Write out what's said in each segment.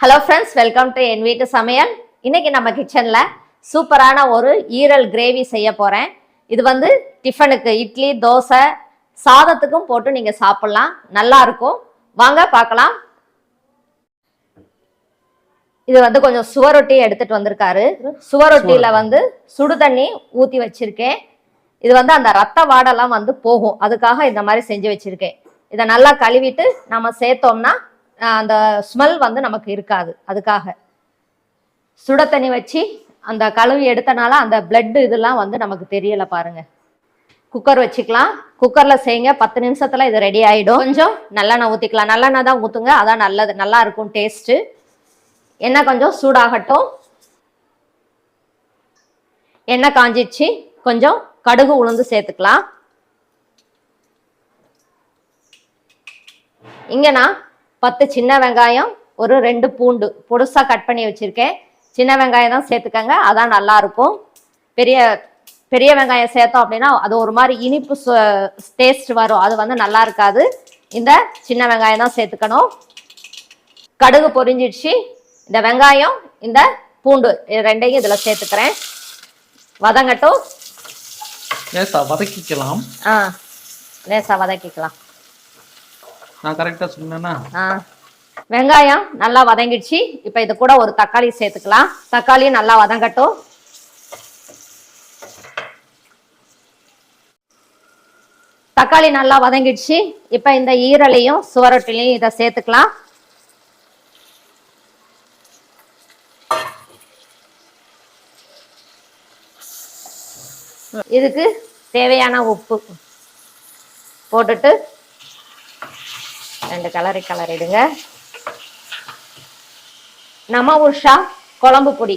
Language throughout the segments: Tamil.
ஹலோ ஃப்ரெண்ட்ஸ் வெல்கம் டு என் வீட்டு சமையல் இன்னைக்கு நம்ம கிச்சனில் சூப்பரான ஒரு ஈரல் கிரேவி செய்ய போகிறேன் இது வந்து டிஃபனுக்கு இட்லி தோசை சாதத்துக்கும் போட்டு நீங்கள் சாப்பிட்லாம். நல்லா இருக்கும். வாங்க பார்க்கலாம். இது வந்து கொஞ்சம் சுவரொட்டி எடுத்துட்டு வந்திருக்காரு. சுவரொட்டியில வந்து சுடு தண்ணி ஊற்றி வச்சிருக்கேன். இது வந்து அந்த ரத்த வாடெல்லாம் வந்து போகும். அதுக்காக இந்த மாதிரி செஞ்சு வச்சிருக்கேன். இதை நல்லா கழுவிட்டு நம்ம சேர்த்தோம்னா அந்த ஸ்மெல் வந்து நமக்கு இருக்காது. அதுக்காக. சுட தண்ணி வச்சு அந்த கழுவி எடுத்தனால அந்த பிளட் இதெல்லாம் வந்து நமக்கு தெரியல பாருங்க. குக்கர் வச்சுக்கலாம். குக்கரில் செய்யுங்க. பத்து நிமிஷத்தில் இது ரெடி ஆகிடும் கொஞ்சம் நல்லெண்ணெய் ஊற்றிக்கலாம் நல்லெண்ணெய் தான் ஊற்றுங்க அதான் நல்லது. நல்லா இருக்கும் டேஸ்ட்டு எண்ணெய் கொஞ்சம் சூடாகட்டும். எண்ணெய் காஞ்சிச்சு. கொஞ்சம் கடுகு உளுந்து சேர்த்துக்கலாம். இங்கே நான் பத்து சின்ன வெங்காயம் ஒரு ரெண்டு பூண்டு பொடுசா கட் பண்ணி வச்சிருக்கேன். சின்ன வெங்காயம் தான் சேர்த்துக்கங்க அதான் நல்லா இருக்கும் பெரிய பெரிய வெங்காயம் சேர்த்தோம் அப்படின்னா அது ஒரு மாதிரி இனிப்பு டேஸ்ட் வரும். அது வந்து நல்லா இருக்காது. இந்த சின்ன வெங்காயம் தான் சேர்த்துக்கணும். கடுகு பொரிஞ்சிடுச்சு. இந்த வெங்காயம் இந்த பூண்டு ரெண்டையும் இதில் சேர்த்துக்கிறேன். வதங்கட்டும். லேசா வதக்கிக்கலாம். ஆ லேசாக வதக்கிக்கலாம். நான் கரெக்டா சொன்னேன்னா வெங்காயம் நல்லா வதங்கிடுச்சு. இப்போ இது கூட ஒரு தக்காளி சேர்த்துக்கலாம். தக்காளியும் நல்லா வதங்கட்டும். தக்காளி நல்லா வதங்கிடுச்சு. இப்போ இந்த ஈரலையும் சுவரொட்டிலையும் இதை சேர்த்துக்கலாம். இதுக்கு தேவையான உப்பு போட்டுட்டு ரெண்டு கலரி கலரிடுங்க நம்ம உஷா குழம்பு பொடி.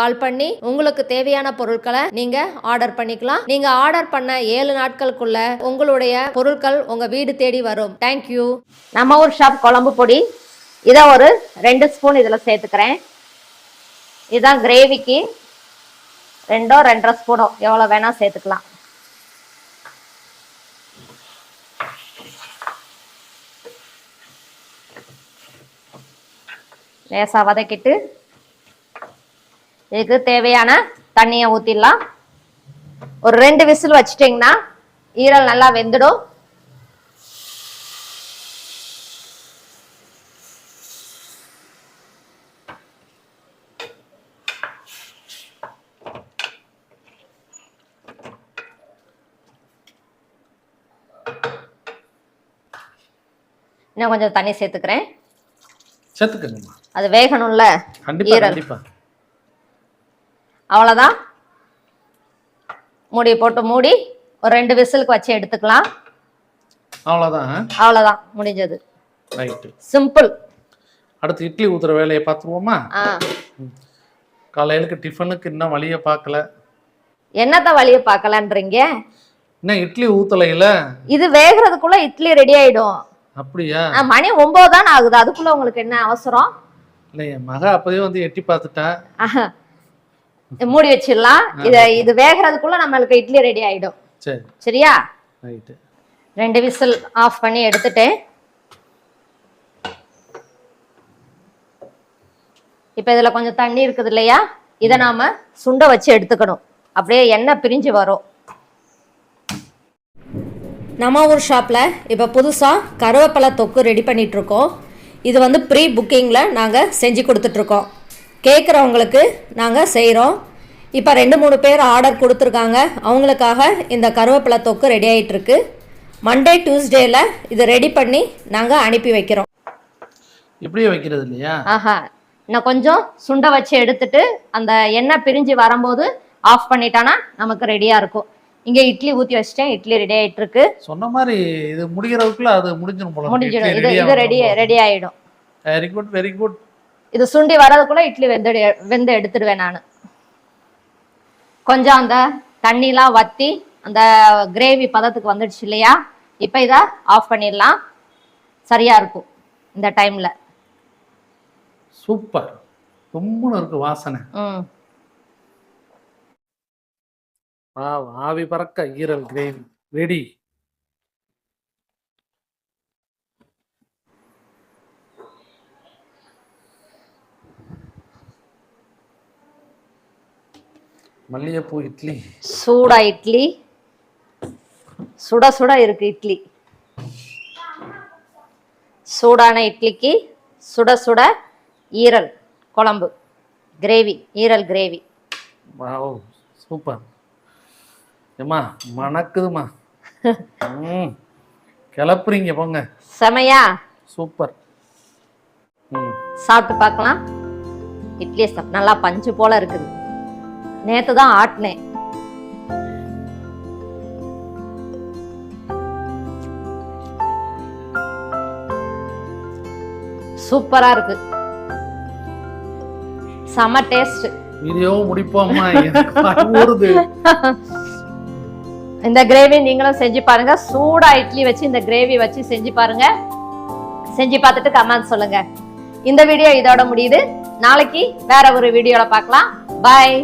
கால் பண்ணி உங்களுக்கு தேவையான பொருட்களை நீங்க ஆர்டர் பண்ணிக்கலாம். நீங்க ஆர்டர் பண்ண ஏழு நாட்களுக்குள்ள உங்களுடைய பொருட்கள் உங்க வீடு தேடி வரும். தேங்க்யூ நம்ம ஊர் ஷாப் குழம்பு பொடி. இதை ஒரு ரெண்டு ஸ்பூன் இதில் சேர்த்துக்கிறேன். இதுதான் கிரேவிக்கு ரெண்டோ ரெண்டரை ஸ்பூனோ எவ்வளோ வேணால் சேர்த்துக்கலாம். லேசாக வதக்கிட்டு இதுக்கு தேவையான தண்ணியை ஊற்றிடலாம் ஒரு ரெண்டு விசில் வச்சிட்டிங்கன்னா ஈரல் நல்லா வெந்துடும். இன்னும் கொஞ்சம் தண்ணி சேர்த்துக்கிறேன். சேர்த்துக்கங்கம்மா அது வேகணும்ல. கண்டிப்பா ஈரல். அவ்வளோதான் மூடி போட்டு மூடி ஒரு ரெண்டு விசிலுக்கு வச்சு எடுத்துக்கலாம். அவ்வளோதான் அவ்வளோதான் முடிஞ்சது. சிம்பிள் அடுத்து இட்லி ஊத்துற வேலையை பார்த்துருவோமா? காலையிலுக்கு டிஃபனுக்கு இன்னும் வழியை பார்க்கல? என்னத்த வழியை பார்க்கலான்றீங்க? இன்னும் இட்லி ஊத்தலையில? இது வேகிறதுக்குள்ள இட்லி ரெடி ஆயிடும். அப்படியா? மணி ஒன்பது தானே ஆகுது. அதுக்குள்ள உங்களுக்கு என்ன அவசரம்? இல்லை என் மக அப்போதே வந்து எட்டி பார்த்துட்டா? ஆஹா. மூடி வச்சிடலாம். இது இது வேகிறதுக்குள்ள நம்மளுக்கு இட்லி ரெடி ஆயிடும். சரி. சரியா? ரெண்டு விசில் ஆஃப் பண்ணி எடுத்துட்டேன். இப்போ இதில் கொஞ்சம் தண்ணி இருக்குது இல்லையா? இதை நாம சுண்ட வச்சு எடுத்துக்கணும். அப்படியே எண்ணெய் பிரிஞ்சு வரும். நம்ம ஊர் ஷாப்பில் இப்போ புதுசாக கருவேப்பிலை தொக்கு ரெடி பண்ணிகிட்ருக்கோம் இது வந்து ப்ரீ புக்கிங்கில் நாங்கள் செஞ்சு கொடுத்துட்ருக்கோம் கேட்குறவங்களுக்கு நாங்கள் செய்கிறோம் இப்போ ரெண்டு மூணு பேர் ஆர்டர் கொடுத்துருக்காங்க. அவங்களுக்காக இந்த கருவேப்பிலை தொக்கு ரெடி ஆகிட்டுருக்கு மண்டே டியூஸ்டேயில் இது ரெடி பண்ணி நாங்கள் அனுப்பி வைக்கிறோம். இப்படியே வைக்கிறது இல்லையா? ஆஹா. இன்னும் கொஞ்சம் சுண்ட வச்சு எடுத்துட்டு அந்த எண்ணெய் பிரிஞ்சு வரும்போது ஆஃப் பண்ணிட்டானா நமக்கு ரெடியாக இருக்கும். இங்கே இட்லி ஊற்றி வச்சிட்டேன். இட்லி ரெடி ஆயிட்டு இருக்கு சொன்ன மாதிரி இது முடிகிறதுக்குள்ள அது முடிஞ்சிடும் போல முடிஞ்சிடும் இது இது ரெடி ரெடி ஆயிடும். வெரி குட் வெரி குட் இது சுண்டி வர்றதுக்குள்ள இட்லி வெந்து வெந்து எடுத்துடுவேன் நான். கொஞ்சம் அந்த தண்ணிலாம் வத்தி அந்த கிரேவி பதத்துக்கு வந்துடுச்சு இல்லையா? இப்போ இதை ஆஃப் பண்ணிடலாம். சரியா இருக்கும் இந்த டைம்ல. சூப்பர். ரொம்ப இருக்கு வாசனை. ஆவி பறக்க ஈரல் கிரேவி. ரெடி. மல்லிகைப்பூ இட்லி. சூடா இட்லி. சுட சுட இருக்கு இட்லி. சூடான இட்லிக்கு சுட சுட ஈரல் குழம்பு. கிரேவி ஈரல் கிரேவி. Wow super. ஏம்மா மணக்குதுமா ம் கிளப்புறீங்க போங்க. செமையா? சூப்பர். ம். சாப்பிட்டு பார்க்கலாம். இட்லி நல்லா பஞ்சு போல இருக்குது. நேத்து தான் ஆட்டினேன். சூப்பரா இருக்கு. செம டேஸ்ட் வீடியோவும் முடிப்போம்மா ஊறுது இந்த கிரேவி நீங்களும் செஞ்சு பாருங்க. சூடா இட்லி வச்சு இந்த கிரேவி வச்சு செஞ்சு பாருங்க. செஞ்சு பார்த்துட்டு கமெண்ட் சொல்லுங்க. இந்த வீடியோ இதோட முடியுது. நாளைக்கு வேற ஒரு வீடியோல பார்க்கலாம். பாய்